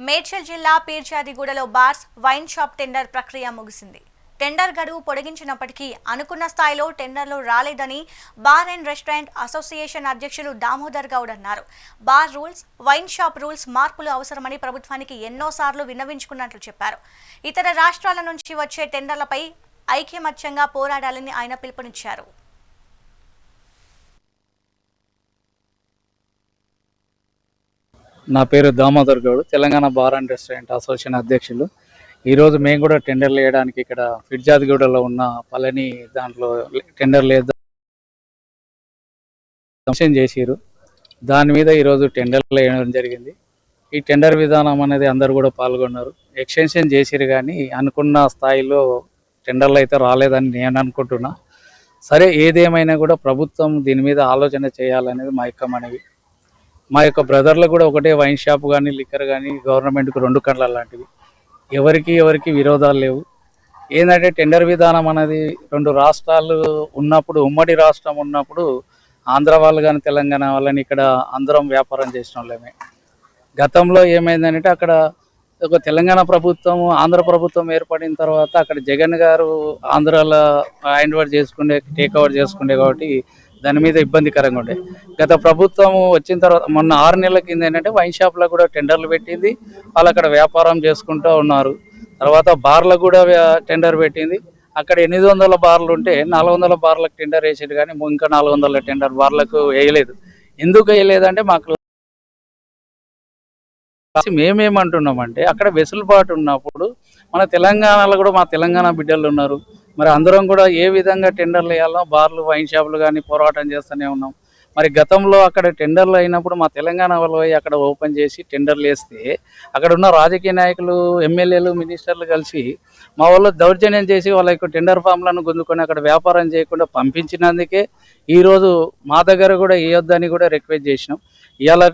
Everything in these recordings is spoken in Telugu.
మేడ్చల్ జిల్లా పీర్చాదిగూడలో బార్స్ వైన్ షాప్ టెండర్ ప్రక్రియ ముగిసింది. టెండర్ గడువు పొడిగించినప్పటికీ అనుకున్న స్థాయిలో టెండర్లు రాలేదని బార్ అండ్ రెస్టారెంట్ అసోసియేషన్ అధ్యక్షులు దామోదర్ గౌడ్ అన్నారు. Bar rules wine shop rules మార్పులు అవసరమని ప్రభుత్వానికి ఎన్నోసార్లు విన్నవించుకున్నట్లు చెప్పారు. ఇతర రాష్ట్రాల నుంచి వచ్చే టెండర్లపై ఐక్యమత్యంగా పోరాడాలని ఆయన పిలుపునిచ్చారు. నా పేరు Damodar Goud Telangana bar and restaurant association అధ్యక్షులు. ఈరోజు మేము కూడా టెండర్లు వేయడానికి ఇక్కడ ఫిర్జాదిగూడలో ఉన్న పళని దాంట్లో టెండర్లు వేద్దాం చేసిరు దాని మీద ఈరోజు టెండర్లు వేయడం జరిగింది. ఈ టెండర్ విధానం అనేది అందరు కూడా పాల్గొన్నారు. ఎక్స్టెన్షన్ చేసిరు కానీ అనుకున్న స్థాయిలో టెండర్లు అయితే రాలేదని నేను అనుకుంటున్నా. సరే ఏదేమైనా కూడా ప్రభుత్వం దీని మీద ఆలోచన చేయాలనేది మా యొక్క మనవి. మా యొక్క బ్రదర్లు కూడా ఒకటే వైన్ షాప్ కానీ లిక్కర్ కానీ గవర్నమెంట్కి రెండు కండ్ల లాంటివి. ఎవరికి ఎవరికి విరోధాలు లేవు. ఏంటంటే టెండర్ విధానం అనేది రెండు రాష్ట్రాలు ఉన్నప్పుడు ఉమ్మడి రాష్ట్రం ఉన్నప్పుడు ఆంధ్ర వాళ్ళు కానీ తెలంగాణ వాళ్ళని ఇక్కడ అందరం వ్యాపారం చేసిన వాళ్ళమే గతంలో ఏమైందంటే అక్కడ ఒక తెలంగాణ ప్రభుత్వం ఆంధ్ర ప్రభుత్వం ఏర్పడిన తర్వాత అక్కడ జగన్ గారు ఆంధ్రాలో హ్యాండ్ ఓవర్ చేసుకుండే టేక్ ఓవర్ చేసుకుండే కాబట్టి దాని మీద ఇబ్బందికరంగా ఉండే. గత ప్రభుత్వం వచ్చిన తర్వాత మొన్న ఆరు నెలల కింద ఏంటంటే వైన్ షాప్లో కూడా టెండర్లు పెట్టింది. వాళ్ళు అక్కడ వ్యాపారం చేసుకుంటూ ఉన్నారు. తర్వాత బార్లకు కూడా టెండర్ పెట్టింది. అక్కడ ఎనిమిది వందల బార్లు ఉంటే నాలుగు వందల బార్లకు టెండర్ వేసాడు కానీ ఇంకా నాలుగు వందల టెండర్ బార్లకు వేయలేదు. ఎందుకు వేయలేదంటే మాకు మేమేమంటున్నామంటే అక్కడ వెసులుబాటు ఉన్నప్పుడు మన తెలంగాణలో కూడా మా తెలంగాణ బిడ్డలు ఉన్నారు. మరి అందరం కూడా ఏ విధంగా టెండర్లు వేయాలో బార్లు వైన్ షాపులు కానీ పోరాటం చేస్తూనే ఉన్నాం. మరి గతంలో అక్కడ టెండర్లు అయినప్పుడు మా తెలంగాణ వాళ్ళు అక్కడ ఓపెన్ చేసి టెండర్లు వేస్తే అక్కడ ఉన్న రాజకీయ నాయకులు ఎమ్మెల్యేలు మినిస్టర్లు కలిసి మా వాళ్ళు దౌర్జన్యం చేసి వాళ్ళ యొక్క టెండర్ ఫామ్లను గుంజుకొని అక్కడ వ్యాపారం చేయకుండా పంపించినందుకే ఈరోజు మా దగ్గర కూడా వేయొద్దని కూడా రిక్వెస్ట్ చేసినాం. ఇవాళ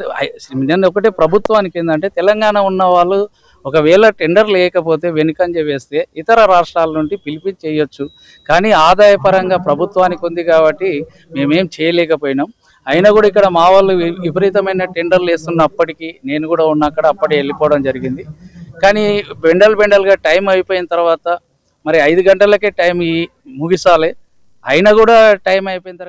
నేను ఒకటే ప్రభుత్వానికి ఏంటంటే తెలంగాణ ఉన్న వాళ్ళు ఒకవేళ టెండర్ లేకపోతే వెనుకంజ వేస్తే ఇతర రాష్ట్రాల నుండి పిలిపించి చేయొచ్చు కానీ ఆదాయపరంగా ప్రభుత్వానికి ఉంది కాబట్టి మేమేం చేయలేకపోయినాం. అయినా కూడా ఇక్కడ మా వాళ్ళు విపరీతమైన టెండర్లు వేస్తున్నప్పటికీ నేను కూడా ఉన్న అక్కడ అప్పుడే వెళ్ళిపోవడం జరిగింది. కానీ బెండల్ బెండల్గా టైం అయిపోయిన తర్వాత మరి ఐదు గంటలకే టైం ముగిసాలి. అయినా కూడా టైం అయిపోయిన తర్వాత